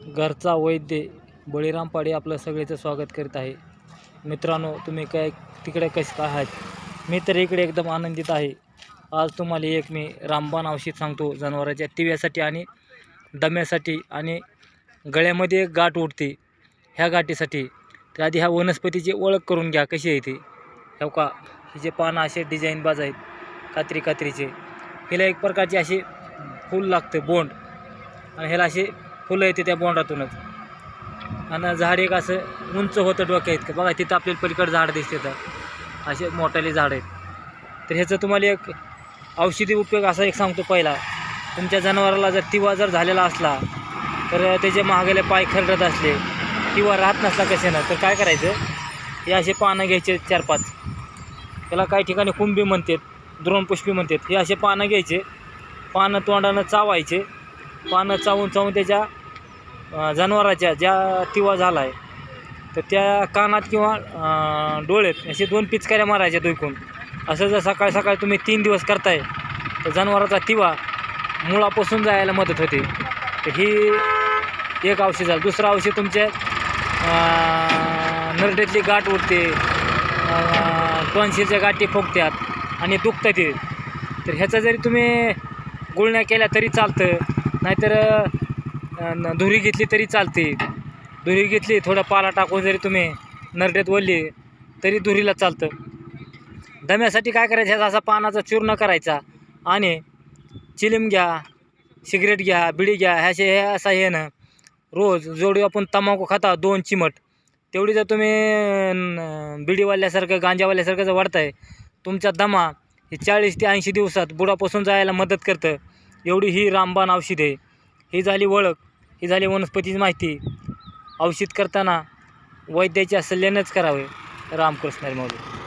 घरचा वैद्य बळीराम पाडे आपलं सगळ्याचं स्वागत करीत आहे. मित्रांनो तुम्ही काय तिकडे कसे काय आहात? मी तर इकडे एकदम आनंदित आहे. आज तुम्हाला एक मी रामबाण औषध सांगतो जनावरांच्या तिव्यासाठी आणि दम्यासाठी आणि गळ्यामध्ये एक गाठ उठते ह्या गाठीसाठी. तर आधी ह्या वनस्पतीची ओळख करून घ्या कशी आहे ती? हो का? हिचे पानं असे डिझाईन बाज आहेत कात्री कात्रीचे हिला एक प्रकारचे असे फूल लागते बोंड. आणि ह्याला असे फुलं येते त्या बोंडातूनच. आणि झाड एक असं उंच होतं डोक्या इतकं. बघा तिथं आपल्याला पलीकडं झाड दिसते तर असे मोठाले झाड आहेत. तर ह्याचं तुम्हाला एक औषधी उपयोग असा एक सांगतो पहिला. तुमच्या जनावराला जर तिवा जर झालेला असला तर त्याचे महागाले पाय खरडत असले किंवा राहत नसला कशानं तर काय करायचं? हे असे पानं घ्यायचे चार पाच त्याला काही ठिकाणी कुंभी म्हणतात द्रोणपुष्पी म्हणतात. हे असे पानं घ्यायचे. पानं तोंडानं चावायचे. पानं चावून चावून त्याच्या जनावराच्या ज्या तिवा झाला आहे तर त्या कानात किंवा डोळ्यात असे दोन पिचकाऱ्या मारायच्या दुखून. असं जर सकाळी सकाळी तुम्ही तीन दिवस करताय तर जनावराचा तिवा मुळापासून जायला मदत होते. तर ही एक औषध झालं. दुसरं औषध तुमच्या नरडेतली नरड्यातली गाठ उठते टॉन्सिलच्या गाठी फुगत्यात आणि दुखतात ते. तर ह्याचा जरी तुम्ही गुळण्या केल्या तरी चालतं नाहीतर धुरी घेतली तरी चालते. धुरी घेतली थोडा पाला टाकून जरी तुम्ही नरड्यात वळली तरी धुरीला चालतं. दम्यासाठी काय करायचं? ह्याचा असा पानाचा चूर्ण करायचा. आणि चिलीम घ्या सिगरेट घ्या बिडी घ्या ह्याचे हे असा हे ना रोज जोडू आपण तंबाखू खाता दोन चिमट. तेवढी जर तुम्ही बिडीवाल्यासारखं गांजावाल्यासारखं जर वाढताय तुमचा दमा हे चाळीस ते ऐंशी दिवसात बुडापासून जायला मदत करतं. एवढी ही रामबाण औषध. आहे ही झाली ओळख. ही झाली वनस्पतीची माहिती. औषध करताना वैद्याच्या सल्ल्यानंच करावे. रामकृष्ण मौली.